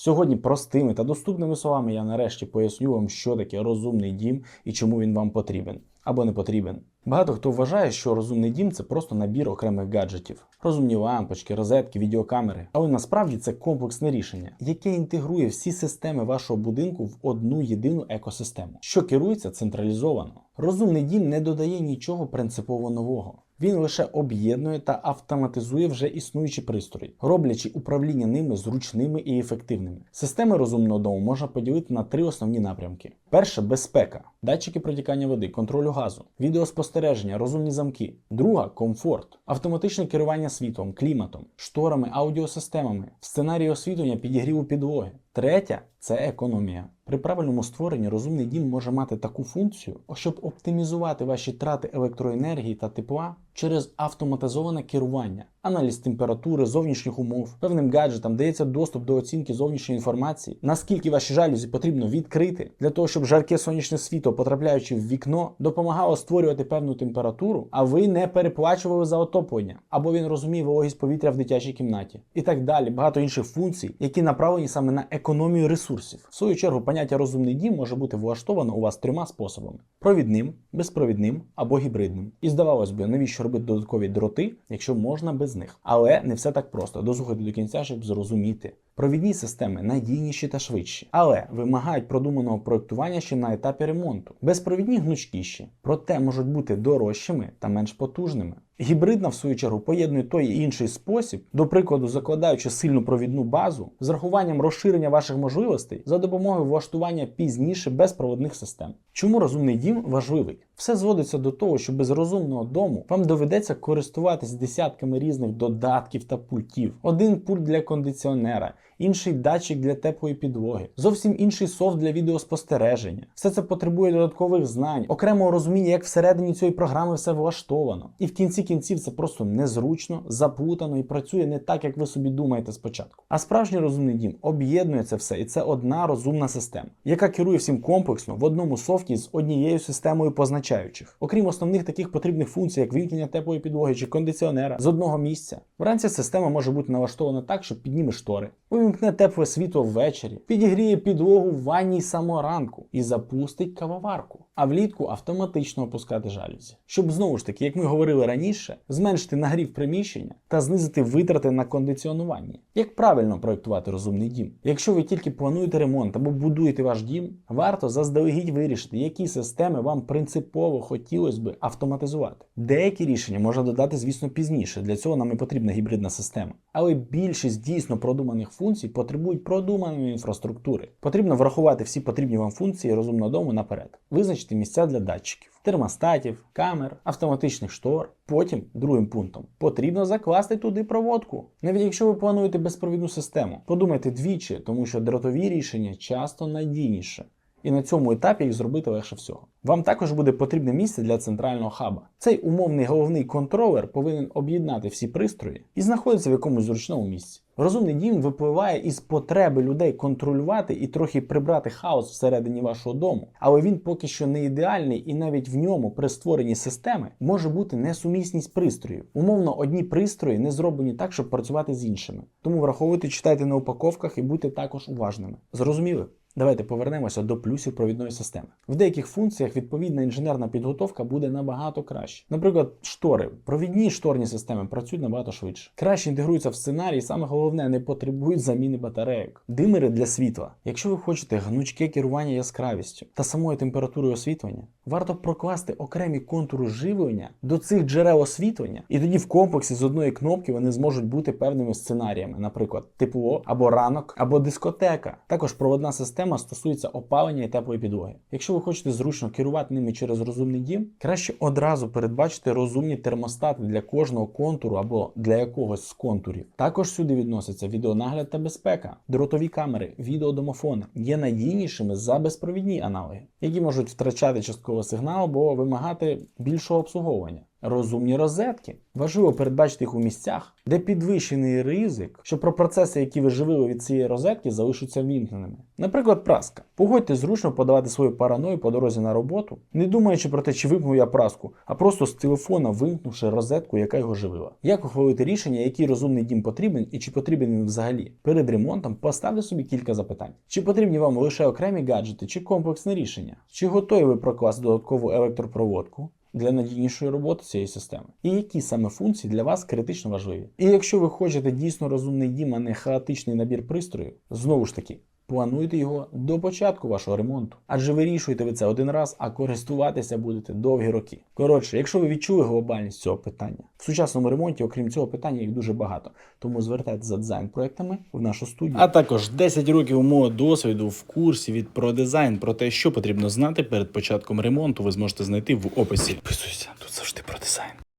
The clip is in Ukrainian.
Сьогодні простими та доступними словами я нарешті поясню вам, що таке розумний дім і чому він вам потрібен або не потрібен. Багато хто вважає, що розумний дім це просто набір окремих гаджетів, розумні лампочки, розетки, відеокамери. Але насправді це комплексне рішення, яке інтегрує всі системи вашого будинку в одну єдину екосистему, що керується централізовано. Розумний дім не додає нічого принципово нового. Він лише об'єднує та автоматизує вже існуючі пристрої, роблячи управління ними зручними і ефективними. Системи розумного дому можна поділити на три основні напрямки: перша безпека, датчики протікання води, контролю газу, відеоспостереження, розумні замки. Друга комфорт, автоматичне керування світлом, кліматом, шторами, аудіосистемами, сценарії освітлення, підігріву підлоги. Третя це економія. При правильному створенні розумний дім може мати таку функцію, щоб оптимізувати ваші трати електроенергії та тепла через автоматизоване керування, аналіз температури, зовнішніх умов, певним гаджетам дається доступ до оцінки зовнішньої інформації, наскільки ваші жалюзі потрібно відкрити для того, щоб жарке сонячне світло, потрапляючи в вікно, допомагало створювати певну температуру, а ви не переплачували за отоплення, або він розуміє вологість повітря в дитячій кімнаті, і так далі. Багато інших функцій, які направлені саме на економію ресурсів. В свою чергу, поняття розумний дім може бути влаштовано у вас трьома способами: провідним, безпровідним або гібридним. І здавалось би, навіщо робити додаткові дроти, якщо можна без них. Але не все так просто. Дослухайте до кінця, щоб зрозуміти. Провідні системи надійніші та швидші, але вимагають продуманого проектування ще на етапі ремонту. Безпровідні гнучкіші, проте можуть бути дорожчими та менш потужними. Гібридна, в свою чергу, поєднує той і інший спосіб, до прикладу, закладаючи сильну провідну базу з рахуванням розширення ваших можливостей за допомогою влаштування пізніше безпроводних систем. Чому розумний дім важливий? Все зводиться до того, що без розумного дому вам доведеться користуватись десятками різних додатків та пультів. Один пульт для кондиціонера, інший датчик для теплої підлоги, зовсім інший софт для відеоспостереження. Все це потребує додаткових знань, окремого розуміння, як всередині цієї програми все влаштовано. І в кінці кінців це просто незручно, заплутано і працює не так, як ви собі думаєте спочатку. А справжній розумний дім об'єднує це все, і це одна розумна система, яка керує всім комплексно в одному софті з однією системою позначаючих. Окрім основних таких потрібних функцій, як вимкнення теплої підлоги чи кондиціонера з одного місця. Вранці система може бути налаштована так, що підніме штори, увімкне тепле світло ввечері, підігріє підлогу в ванній саморанку і запустить кавоварку. А влітку автоматично опускати жалюзі, щоб знову ж таки, як ми говорили раніше, зменшити нагрів приміщення та знизити витрати на кондиціонування. Як правильно проєктувати розумний дім? Якщо ви тільки плануєте ремонт або будуєте ваш дім, варто заздалегідь вирішити, які системи вам принципово хотілося би автоматизувати. Деякі рішення можна додати, звісно, пізніше. Для цього нам і потрібна гібридна система. Але більшість дійсно продуманих функцій потребують продуманої інфраструктури. Потрібно врахувати всі потрібні вам функції розумного дому наперед. Визначити місця для датчиків, термостатів, камер, автоматичних штор. Потім, другим пунктом, потрібно закласти туди проводку. Навіть якщо ви плануєте безпровідну систему, подумайте двічі, тому що дротові рішення часто надійніше. І на цьому етапі їх зробити легше всього. Вам також буде потрібне місце для центрального хаба. Цей умовний головний контролер повинен об'єднати всі пристрої і знаходиться в якомусь зручному місці. Розумний дім випливає із потреби людей контролювати і трохи прибрати хаос всередині вашого дому, але він поки що не ідеальний, і навіть в ньому при створенні системи може бути несумісність пристроїв. Умовно, одні пристрої не зроблені так, щоб працювати з іншими. Тому враховуйте, читайте на упаковках і будьте також уважними. Зрозуміли? Давайте повернемося до плюсів провідної системи. В деяких функціях відповідна інженерна підготовка буде набагато краще. Наприклад, штори. Провідні шторні системи працюють набагато швидше. Краще інтегруються в сценарій, саме головне, не потребують заміни батарейок. Димери для світла. Якщо ви хочете гнучке керування яскравістю та самою температурою освітлення, варто прокласти окремі контури живлення до цих джерел освітлення, і тоді в комплексі з одної кнопки вони зможуть бути певними сценаріями, наприклад, тепло або ранок, або дискотека. Також проводна система стосується опалення і теплої підлоги. Якщо ви хочете зручно керувати ними через розумний дім, краще одразу передбачити розумні термостати для кожного контуру або для якогось з контурів. Також сюди відносяться відеонагляд та безпека, дротові камери, відеодомофони є надійнішими за безпровідні аналоги, які можуть втрачати частково сигнал або вимагати більшого обслуговування. Розумні розетки. Важливо передбачити їх у місцях, де підвищений ризик, що про процеси, які ви живили від цієї розетки, залишаться вімкненими. Наприклад, праска. Погодьте зручно подавати свою параною по дорозі на роботу, не думаючи про те, чи вимкнув я праску, а просто з телефона вимкнувши розетку, яка його живила. Як ухвалити рішення, який розумний дім потрібен і чи потрібен він взагалі? Перед ремонтом поставте собі кілька запитань: чи потрібні вам лише окремі гаджети, чи комплексне рішення? Чи готові ви прокласти додаткову електропроводку? Для надійнішої роботи цієї системи, і які саме функції для вас критично важливі. І якщо ви хочете дійсно розумний дім, а не хаотичний набір пристроїв, знову ж таки, плануйте його до початку вашого ремонту, адже вирішуєте ви це один раз, а користуватися будете довгі роки. Коротше, якщо ви відчули глобальність цього питання, в сучасному ремонті, окрім цього питання, їх дуже багато. Тому звертайтеся за дизайн-проектами в нашу студію. А також 10 років мого досвіду в курсі від ProDesign про те, що потрібно знати перед початком ремонту, ви зможете знайти в описі. Підписуйся, тут завжди про дизайн.